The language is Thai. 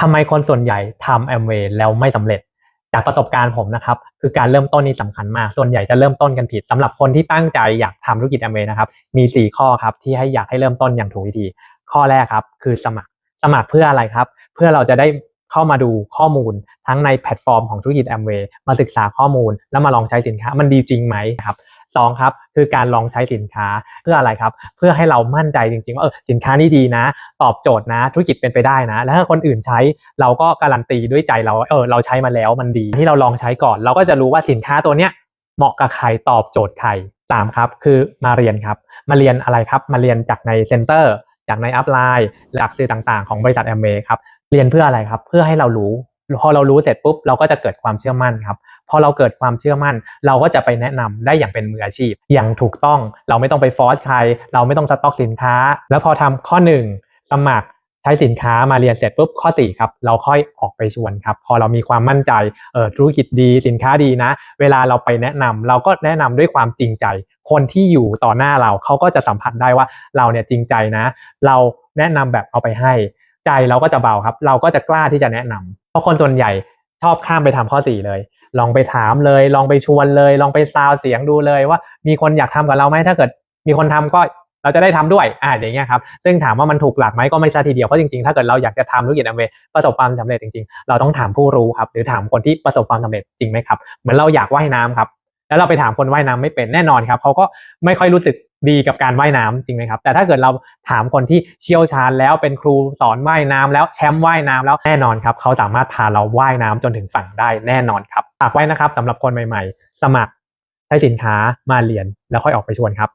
ทำไมคนส่วนใหญ่ทำแอมเวย์แล้วไม่สำเร็จ จากประสบการณ์ผมนะครับ คือการเริ่มต้นนี่สำคัญมาก ส่วนใหญ่จะเริ่มต้นกันผิดสำหรับคนที่ตั้งใจอยากทำธุรกิจแอมเวย์นะครับ มี 4 ข้อครับที่ให้อยากให้เริ่มต้นอย่างถูกวิธี ข้อแรกครับ คือสมัครสมัครเพื่ออะไรครับ เพื่อเราจะได้เข้ามาดูข้อมูลทั้งในแพลตฟอร์มของธุรกิจแอมเวย์มาศึกษาข้อมูลแล้วมาลองใช้สินค้า มันดีจริงไหมครับ สองครับคือการลองใช้สินค้าเพื่ออะไรครับ เพื่อให้เรามั่นใจจริงๆว่าเออสินค้านี้ดีนะ ตอบโจทย์นะ ธุรกิจเป็นไปได้นะ แล้วถ้าคนอื่นใช้เราก็การันตีด้วยใจเราเออเราใช้มาแล้วมันดีที่เราลองใช้ก่อน เราก็จะรู้ว่าสินค้าตัวเนี้ยเหมาะกับใครตอบโจทย์ใครสามครับคือมาเรียนครับมาเรียนอะไรครับมาเรียนจากในเซ็นเตอร์จากในอัพไลน์จากสื่อต่างๆ ของบริษัทแอมเวย์ครับเรียนเพื่ออะไรครับ เพื่อให้เรารู้พอเรารู้เสร็จปุ๊บเราก็จะเกิดความเชื่อมั่นครับ พอเราเกิดความเชื่อมั่น เราก็จะไปแนะนำได้อย่างเป็นมืออาชีพ อย่างถูกต้องเราไม่ต้องไปฟอร์สใคร เราไม่ต้องสต็อกสินค้า แล้วพอทำข้อหนึ่งสมัครใช้สินค้ามาเรียนเสร็จปุ๊บข้อ4ครับเราค่อยออกไปชวนครับ พอเรามีความมั่นใจเออธุรกิจดีสินค้าดีนะ เวลาเราไปแนะนำเราก็แนะนำด้วยความจริงใจ คนที่อยู่ต่อหน้าเราเขาก็จะสัมผัสได้ว่าเราเนี่ยจริงใจนะ เราแนะนำแบบเอาไปให้ ใจเราก็จะเบาครับ เราก็จะกล้าที่จะแนะนำเพราะคนส่วนใหญ่ชอบข้ามไปทำข้อ4เลย ลองไปถามเลย ลองไปชวนเลย ลองไปซาวเสียงดูเลยว่า มีคนอยากทำกับเราไหมถ้าเกิด มีคนทำก็เราจะได้ทำด้วยอ่าอย่างเงี้ยครับ ซึ่งถามว่ามันถูกหลักไหมก็ไม่ซะทีเดียว เพราะจริงๆ ถ้าเกิดเราอยากจะทำธุรกิจอเวย์ประสบความสำเร็จจริงๆ เราต้องถามผู้รู้ครับ หรือถามคนที่ประสบความสำเร็จจริงไหมครับ เหมือนเราอยากว่ายน้ำครับ แล้วเราไปถามคนว่ายน้ำไม่เป็นแน่นอนครับ เขาก็ไม่ค่อยรู้สึกดีกับการว่ายน้ำจริงไหมครับ แต่ถ้าเกิดเราถามคนที่เชี่ยวชาญแล้วเป็นครูสอนว่ายน้ำแล้วแชมป์ว่ายน้ำแล้วแน่นอนครับ เขาสามารถพาเราว่ายน้ำจนถึงฝั่งได้แน่นอนครับากไว้นะครับสำหรับคนใหม่ ๆ สมัครใช้สินค้ามาเรียนแล้วค่อยออกไปชวนครับ